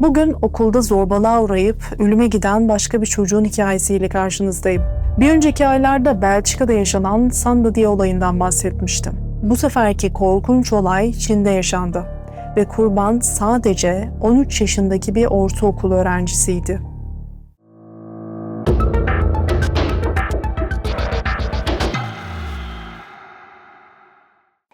Bugün okulda zorbalığa uğrayıp ölüme giden başka bir çocuğun hikayesiyle karşınızdayım. Bir önceki aylarda Belçika'da yaşanan Sandadiye olayından bahsetmiştim. Bu seferki korkunç olay Çin'de yaşandı ve kurban sadece 13 yaşındaki bir ortaokul öğrencisiydi.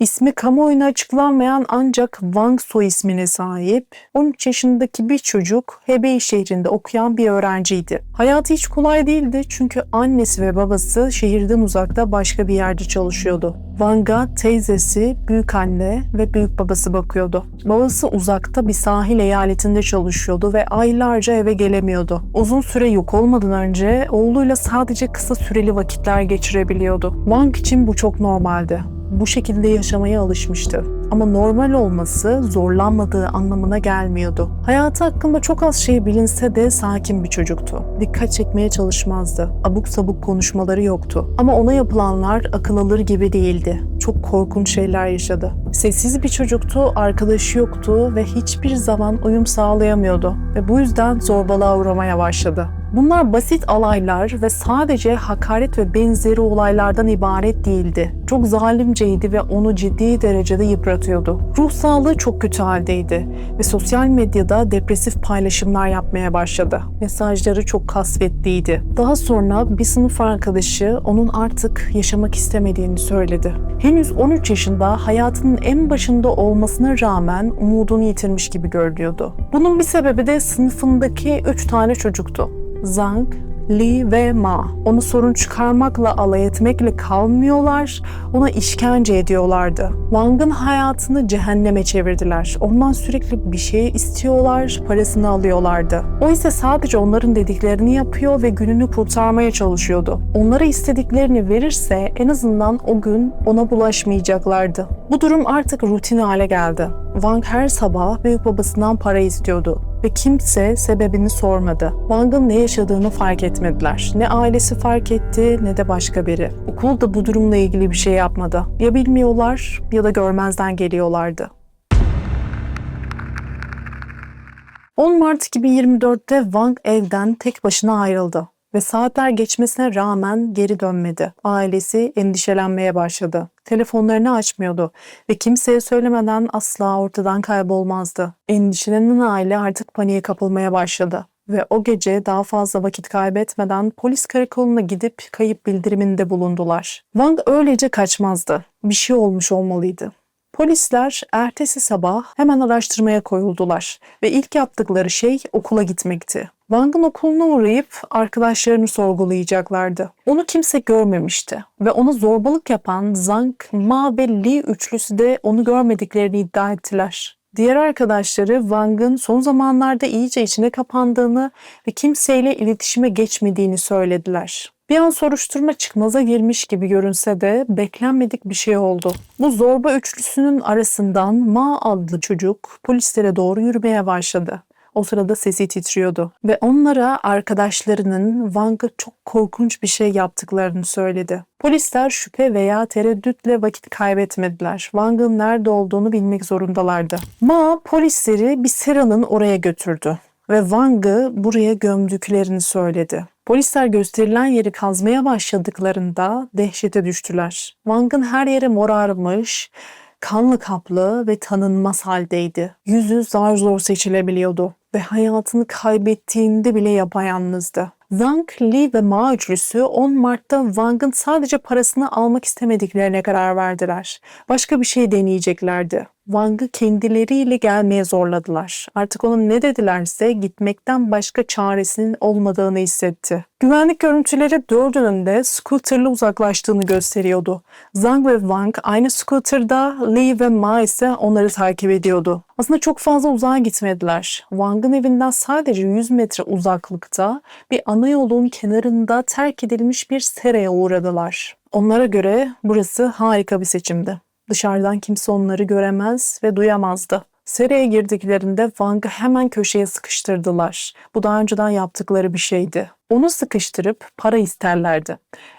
İsmi kamuoyuna açıklanmayan ancak Wang soy ismine sahip 13 yaşındaki bir çocuk Hebei şehrinde okuyan bir öğrenciydi. Hayatı hiç kolay değildi çünkü annesi ve babası şehirden uzakta başka bir yerde çalışıyordu. Wang'a teyzesi, büyük anne ve büyük babası bakıyordu. Babası uzakta bir sahil eyaletinde çalışıyordu ve aylarca eve gelemiyordu. Uzun süre yok olmadan önce oğluyla sadece kısa süreli vakitler geçirebiliyordu. Wang için bu çok normaldi bu şekilde yaşamaya alışmıştı. Ama normal olması zorlanmadığı anlamına gelmiyordu. Hayatı hakkında çok az şey bilinse de sakin bir çocuktu. Dikkat çekmeye çalışmazdı. Abuk sabuk konuşmaları yoktu. Ama ona yapılanlar akıl alır gibi değildi. Çok korkunç şeyler yaşadı. Sessiz bir çocuktu, arkadaşı yoktu ve hiçbir zaman uyum sağlayamıyordu. Ve bu yüzden zorbalığa uğramaya başladı. Bunlar basit alaylar ve sadece hakaret ve benzeri olaylardan ibaret değildi. Çok zalimceydi ve onu ciddi derecede yıpratıyordu. Ruh sağlığı çok kötü haldeydi ve sosyal medyada depresif paylaşımlar yapmaya başladı. Mesajları çok kasvetliydi. Daha sonra bir sınıf arkadaşı onun artık yaşamak istemediğini söyledi. Henüz 13 yaşında hayatının en başında olmasına rağmen umudunu yitirmiş gibi görünüyordu. Bunun bir sebebi de sınıfındaki 3 tane çocuktu. Zhang, Li ve Ma. Onu sorun çıkarmakla alay etmekle kalmıyorlar, ona işkence ediyorlardı. Wang'ın hayatını cehenneme çevirdiler. Ondan sürekli bir şey istiyorlar, parasını alıyorlardı. O ise sadece onların dediklerini yapıyor ve gününü kurtarmaya çalışıyordu. Onlara istediklerini verirse en azından o gün ona bulaşmayacaklardı. Bu durum artık rutin hale geldi. Wang her sabah büyük babasından para istiyordu ve kimse sebebini sormadı. Wang'ın ne yaşadığını fark etmediler. Ne ailesi fark etti ne de başka biri. Okul da bu durumla ilgili bir şey yapmadı. Ya bilmiyorlar ya da görmezden geliyorlardı. 10 Mart 2024'te Wang evden tek başına ayrıldı ve saatler geçmesine rağmen geri dönmedi. Ailesi endişelenmeye başladı. Telefonlarını açmıyordu ve kimseye söylemeden asla ortadan kaybolmazdı. Endişelenen aile artık paniğe kapılmaya başladı ve o gece daha fazla vakit kaybetmeden polis karakoluna gidip kayıp bildiriminde bulundular. Wang öylece kaçmazdı. Bir şey olmuş olmalıydı. Polisler ertesi sabah hemen araştırmaya koyuldular ve ilk yaptıkları şey okula gitmekti. Wang'ın okuluna uğrayıp arkadaşlarını sorgulayacaklardı. Onu kimse görmemişti ve ona zorbalık yapan Zhang, Ma ve Li üçlüsü de onu görmediklerini iddia ettiler. Diğer arkadaşları Wang'ın son zamanlarda iyice içine kapandığını ve kimseyle iletişime geçmediğini söylediler. Bir an soruşturma çıkmaza girmiş gibi görünse de beklenmedik bir şey oldu. Bu zorba üçlüsünün arasından Ma adlı çocuk polislere doğru yürümeye başladı. O sırada sesi titriyordu ve onlara arkadaşlarının Wang'a çok korkunç bir şey yaptıklarını söyledi. Polisler şüphe veya tereddütle vakit kaybetmediler. Wang'ın nerede olduğunu bilmek zorundalardı. Ma polisleri bir seranın oraya götürdü ve Wang'ı buraya gömdüklerini söyledi. Polisler gösterilen yeri kazmaya başladıklarında dehşete düştüler. Wang'ın her yeri morarmış, kanlı kaplı ve tanınmaz haldeydi. Yüzü zar zor seçilebiliyordu ve hayatını kaybettiğinde bile yapayalnızdı. Zhang, Li ve Ma üçlüsü 10 Mart'ta Wang'ın sadece parasını almak istemediklerine karar verdiler. Başka bir şey deneyeceklerdi. Wang'ı kendileriyle gelmeye zorladılar. Artık onun ne dedilerse gitmekten başka çaresinin olmadığını hissetti. Güvenlik görüntüleri dördünün de scooterla uzaklaştığını gösteriyordu. Zhang ve Wang aynı scooterda, Li ve Ma ise onları takip ediyordu. Aslında çok fazla uzağa gitmediler. Wang'ın evinden sadece 100 metre uzaklıkta bir ana yolun kenarında terk edilmiş bir seraya uğradılar. Onlara göre burası harika bir seçimdi. Dışarıdan kimse onları göremez ve duyamazdı. Seraya girdiklerinde Wang'ı hemen köşeye sıkıştırdılar. Bu daha önceden yaptıkları bir şeydi. Onu sıkıştırıp para isterlerdi.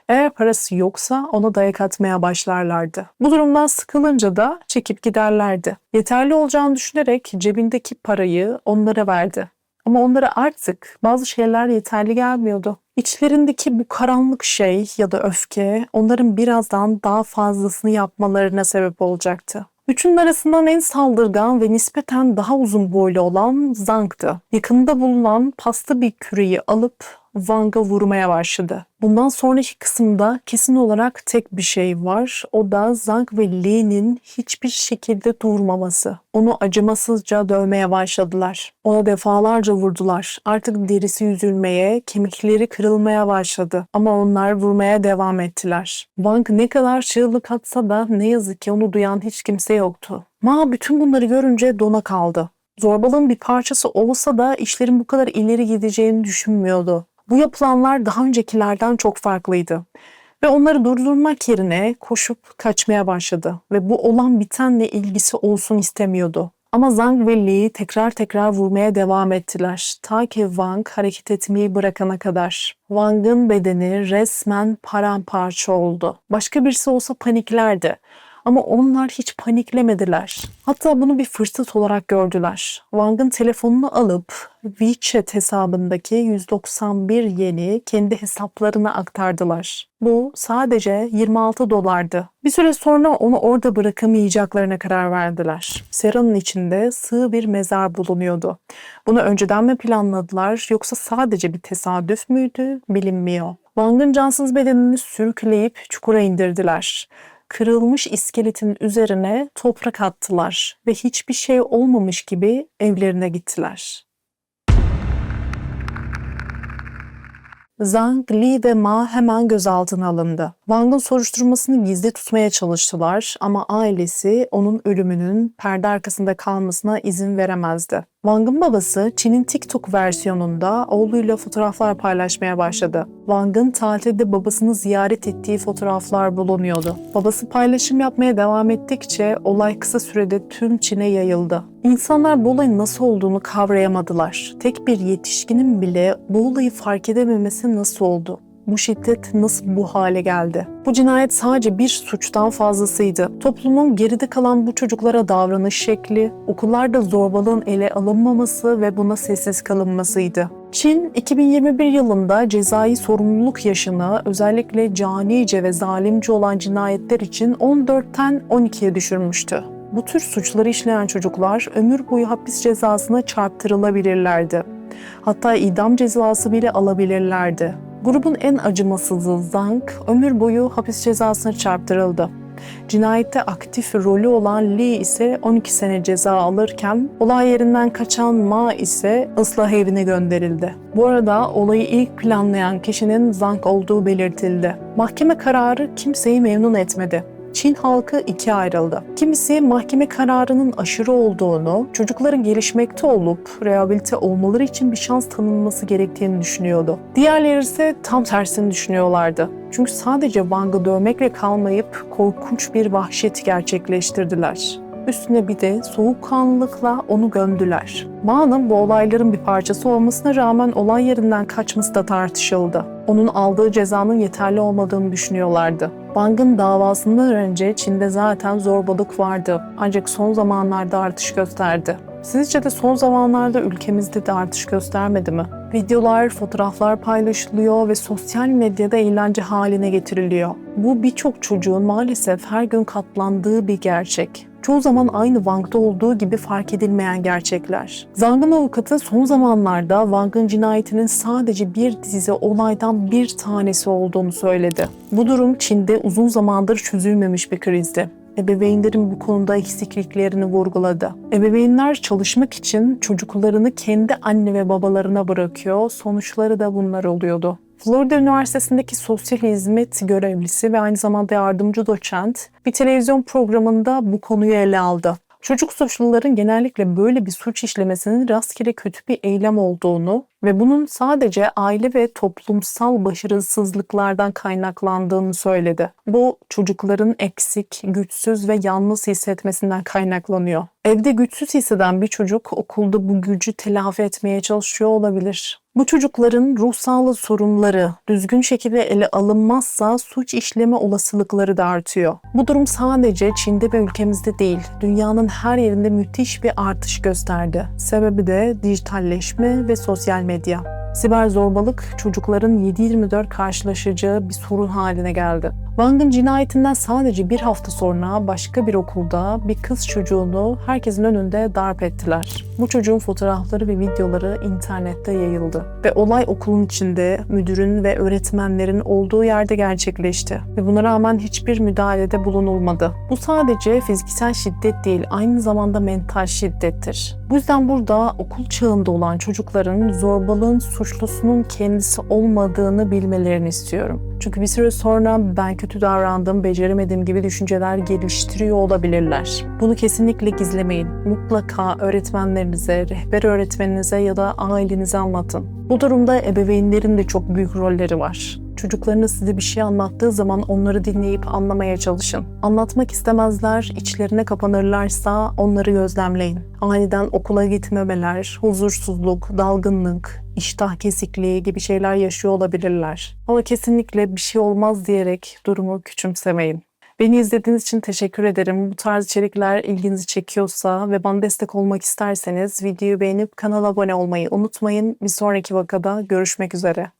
Eğer parası yoksa ona dayak atmaya başlarlardı. Bu durumdan sıkılınca da çekip giderlerdi. Yeterli olacağını düşünerek cebindeki parayı onlara verdi. Ama onlara artık bazı şeyler yeterli gelmiyordu. İçlerindeki bu karanlık şey ya da öfke onların birazdan daha fazlasını yapmalarına sebep olacaktı. Üçünün arasından en saldırgan ve nispeten daha uzun boylu olan Zhang'dı. Yakında bulunan pasta bir küreyi alıp Wang'a vurmaya başladı. Bundan sonraki kısımda kesin olarak tek bir şey var. O da Zhang ve Li'nin hiçbir şekilde durmaması. Onu acımasızca dövmeye başladılar. Ona defalarca vurdular. Artık derisi üzülmeye, kemikleri kırılmaya başladı. Ama onlar vurmaya devam ettiler. Wang ne kadar çığlık atsa da ne yazık ki onu duyan hiç kimse yoktu. Ma bütün bunları görünce dona kaldı. Zorbalığın bir parçası olsa da işlerin bu kadar ileri gideceğini düşünmüyordu. Bu yapılanlar daha öncekilerden çok farklıydı. Ve onları durdurmak yerine koşup kaçmaya başladı ve bu olan bitenle ilgisi olsun istemiyordu. Ama Zhang ve Li tekrar tekrar vurmaya devam ettiler. Ta ki Wang hareket etmeyi bırakana kadar. Wang'ın bedeni resmen paramparça oldu. Başka birisi olsa paniklerdi. Ama onlar hiç paniklemediler. Hatta bunu bir fırsat olarak gördüler. Wang'ın telefonunu alıp WeChat hesabındaki 191 yeni kendi hesaplarına aktardılar. Bu sadece 26 dolardı. Bir süre sonra onu orada bırakamayacaklarına karar verdiler. Seranın içinde sığ bir mezar bulunuyordu. Bunu önceden mi planladılar yoksa sadece bir tesadüf müydü bilinmiyor. Wang'ın cansız bedenini sürükleyip çukura indirdiler kırılmış iskeletin üzerine toprak attılar ve hiçbir şey olmamış gibi evlerine gittiler. Zhang, Li ve Ma hemen gözaltına alındı. Wang'ın soruşturmasını gizli tutmaya çalıştılar ama ailesi onun ölümünün perde arkasında kalmasına izin veremezdi. Wang'ın babası Çin'in TikTok versiyonunda oğluyla fotoğraflar paylaşmaya başladı. Wang'ın tatilde babasını ziyaret ettiği fotoğraflar bulunuyordu. Babası paylaşım yapmaya devam ettikçe olay kısa sürede tüm Çin'e yayıldı. İnsanlar bu olayın nasıl olduğunu kavrayamadılar. Tek bir yetişkinin bile bu olayı fark edememesi nasıl oldu? Bu şiddet nasıl bu hale geldi? Bu cinayet sadece bir suçtan fazlasıydı. Toplumun geride kalan bu çocuklara davranış şekli, okullarda zorbalığın ele alınmaması ve buna sessiz kalınmasıydı. Çin 2021 yılında cezai sorumluluk yaşını özellikle canice ve zalimce olan cinayetler için 14'ten 12'ye düşürmüştü. Bu tür suçları işleyen çocuklar ömür boyu hapis cezasına çarptırılabilirlerdi. Hatta idam cezası bile alabilirlerdi. Grubun en acımasızı Zhang ömür boyu hapis cezasına çarptırıldı. Cinayette aktif rolü olan Li ise 12 sene ceza alırken olay yerinden kaçan Ma ise ıslah evine gönderildi. Bu arada olayı ilk planlayan kişinin Zhang olduğu belirtildi. Mahkeme kararı kimseyi memnun etmedi. Çin halkı ikiye ayrıldı. Kimisi mahkeme kararının aşırı olduğunu, çocukların gelişmekte olup rehabilite olmaları için bir şans tanınması gerektiğini düşünüyordu. Diğerleri ise tam tersini düşünüyorlardı. Çünkü sadece Wang'ı dövmekle kalmayıp korkunç bir vahşet gerçekleştirdiler. Üstüne bir de soğukkanlılıkla onu gömdüler. Ma'nın bu olayların bir parçası olmasına rağmen olay yerinden kaçması da tartışıldı. Onun aldığı cezanın yeterli olmadığını düşünüyorlardı. Bang'ın davasından önce Çin'de zaten zorbalık vardı. Ancak son zamanlarda artış gösterdi. Sizce de son zamanlarda ülkemizde de artış göstermedi mi? Videolar, fotoğraflar paylaşılıyor ve sosyal medyada eğlence haline getiriliyor. Bu birçok çocuğun maalesef her gün katlandığı bir gerçek çoğu zaman aynı Wang'da olduğu gibi fark edilmeyen gerçekler. Zhang'ın avukatı son zamanlarda Wang'ın cinayetinin sadece bir dizi olaydan bir tanesi olduğunu söyledi. Bu durum Çin'de uzun zamandır çözülmemiş bir krizdi ebeveynlerin bu konuda eksikliklerini vurguladı. Ebeveynler çalışmak için çocuklarını kendi anne ve babalarına bırakıyor. Sonuçları da bunlar oluyordu. Florida Üniversitesi'ndeki sosyal hizmet görevlisi ve aynı zamanda yardımcı doçent bir televizyon programında bu konuyu ele aldı. Çocuk suçluların genellikle böyle bir suç işlemesinin rastgele kötü bir eylem olduğunu, Ve bunun sadece aile ve toplumsal başarısızlıklardan kaynaklandığını söyledi. Bu çocukların eksik, güçsüz ve yalnız hissetmesinden kaynaklanıyor. Evde güçsüz hisseden bir çocuk okulda bu gücü telafi etmeye çalışıyor olabilir. Bu çocukların ruh sağlığı sorunları düzgün şekilde ele alınmazsa suç işleme olasılıkları da artıyor. Bu durum sadece Çin'de ve ülkemizde değil, dünyanın her yerinde müthiş bir artış gösterdi. Sebebi de dijitalleşme ve sosyal medya. Siber zorbalık çocukların 7-24 karşılaşacağı bir sorun haline geldi. Wang'ın cinayetinden sadece bir hafta sonra başka bir okulda bir kız çocuğunu herkesin önünde darp ettiler. Bu çocuğun fotoğrafları ve videoları internette yayıldı. Ve olay okulun içinde müdürün ve öğretmenlerin olduğu yerde gerçekleşti. Ve buna rağmen hiçbir müdahalede bulunulmadı. Bu sadece fiziksel şiddet değil, aynı zamanda mental şiddettir. Bu yüzden burada okul çağında olan çocukların zorbalığın suçlusunun kendisi olmadığını bilmelerini istiyorum. Çünkü bir süre sonra ben kötü davrandım, beceremedim gibi düşünceler geliştiriyor olabilirler. Bunu kesinlikle gizlemeyin. Mutlaka öğretmenlerinize, rehber öğretmeninize ya da ailenize anlatın. Bu durumda ebeveynlerin de çok büyük rolleri var. Çocuklarınız size bir şey anlattığı zaman onları dinleyip anlamaya çalışın. Anlatmak istemezler, içlerine kapanırlarsa onları gözlemleyin. Aniden okula gitmemeler, huzursuzluk, dalgınlık, iştah kesikliği gibi şeyler yaşıyor olabilirler. Ama kesinlikle bir şey olmaz diyerek durumu küçümsemeyin. Beni izlediğiniz için teşekkür ederim. Bu tarz içerikler ilginizi çekiyorsa ve bana destek olmak isterseniz videoyu beğenip kanala abone olmayı unutmayın. Bir sonraki vakada görüşmek üzere.